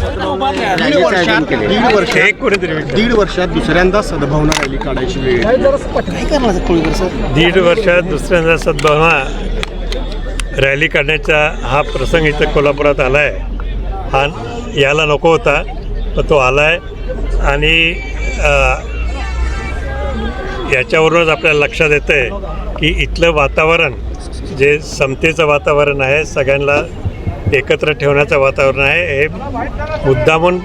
दीड वर्षात दीड वर्षात एक कोणीतरी विचार. दीड वर्षात दुसऱ्यांदा सद्भावना रॅली काढायची वेळ येते. करणार दीड वर्षात दुसऱ्यांदा सद्भावना रॅली काढण्याचा हा प्रसंग इथं कोल्हापुरात आला आहे हा याला नको होता पण तो आला आहे आणि अ, याच्यावरूनच आपल्याला लक्षात येतं आहे की इथलं वातावरण जे समतेचं वातावरण आहे सगळ्यांना एकत्र ठेवण्याचं वातावरण आहे. हे मुद्दामून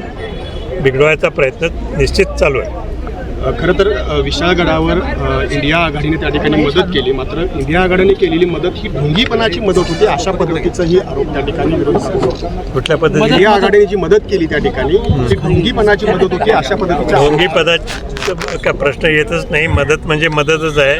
बिघडवायचा प्रयत्न निश्चित चालू आहे. खरं तर विशाळगडावर इंडिया आघाडीने त्या ठिकाणी मदत केली. मात्र इंडिया आघाडीने केलेली मदत ही ढोंगीपणाची मदत होती अशा पद्धतीचाही आरोप त्या ठिकाणी. कुठल्या पद्धतीने इंडिया आघाडीने जी मदत केली त्या ठिकाणी ती ढोंगीपणाची मदत होती अशा पद्धतीचा आरोप ढोंगी पदाचा का प्रश्न येतच नाही. मदत म्हणजे मदतच आहे.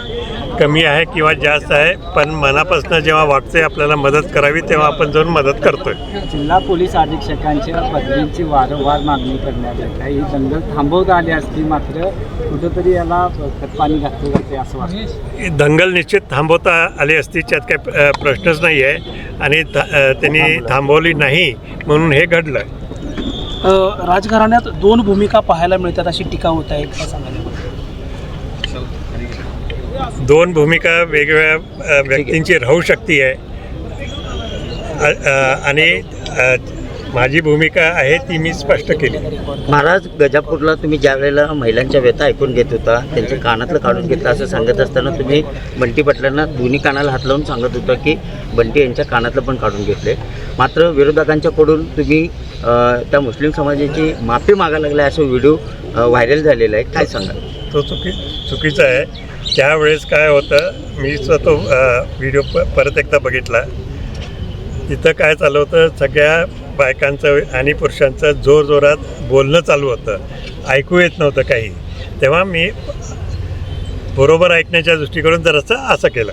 कमी आहे किंवा जास्त आहे पण मनापासून जेव्हा वाटते आपल्याला मदत करावी तेव्हा आपण जाऊन मदत करतोय. जिल्हा पोलीस अधीक्षकांच्या बदलीची वारंवार मागणी करण्यात येत आहे. ही दंगल थांबवता आली असती मात्र कुठंतरी याला खतपाणी घातलं जाते असं वाटतं. दंगल निश्चित थांबवता आली असती त्यात काही प्रश्नच नाही आहे. आणि त्यांनी थांबवली नाही म्हणून हे घडलं. राजघराण्यात दोन भूमिका पाहायला मिळतात अशी टीका होत आहे. सांगायला दोन भूमिका वेगवेगळ्या व्यक्तींची राहू शकती आहे. आणि माझी भूमिका आहे ती मी स्पष्ट केली. महाराज गजापूरला तुम्ही ज्या वेळेला महिलांच्या व्यथा ऐकून घेत होता त्यांच्या कानातलं काढून घेतलं असं सांगत असताना तुम्ही बंटी पाटलांना दोन्ही कानाला हात लावून सांगत होता की बंटी यांच्या कानातलं पण काढून घेतले. मात्र विरोधकांच्याकडून तुम्ही त्या मुस्लिम समाजाची माफी मागायला लागला असं व्हिडिओ व्हायरल झालेला आहे. काय सांगाल? तो चुकी चुकीचा आहे. त्यावेळेस काय होतं मी तो व्हिडिओ प परत एकदा बघितला. तिथं काय चालू होतं सगळ्या बायकांचं आणि पुरुषांचं जोरजोरात बोलणं चालू होतं. ऐकू येत नव्हतं काही. तेव्हा मी बरोबर ऐकण्याच्या दृष्टीकडून जरासं असं केलं.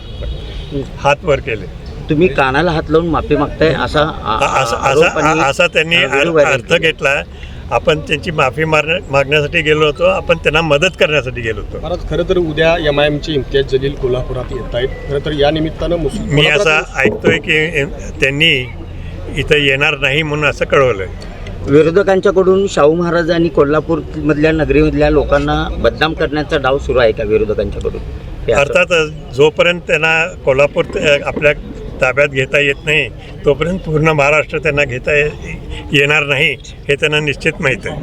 हात वर केले. तुम्ही कानाला हात लावून माफी मागताय असा असा असा असा त्यांनी अर्थ. घेतला. आपण त्यांची माफी मार मागण्यासाठी गेलो होतो. आपण त्यांना मदत करण्यासाठी गेलो होतो. महाराज खरं तर उद्या एम आय एमचे इम्तियाज जलील कोल्हापुरात येत आहेत. खरं तर या निमित्तानं मुस्लिम मी असं ऐकतोय की त्यांनी इथं येणार नाही म्हणून असं कळवलंय. विरोधकांच्याकडून शाहू महाराज आणि कोल्हापूरमधल्या नगरीमधल्या लोकांना बदनाम करण्याचा डाव सुरू आहे का विरोधकांच्याकडून? अर्थातच जोपर्यंत त्यांना कोल्हापूर आपल्या ताब्यात घेता येत नाही तोपर्यंत पूर्ण महाराष्ट्र त्यांना घेता ये- येणार नाही हे त्यांना निश्चित माहीत आहे.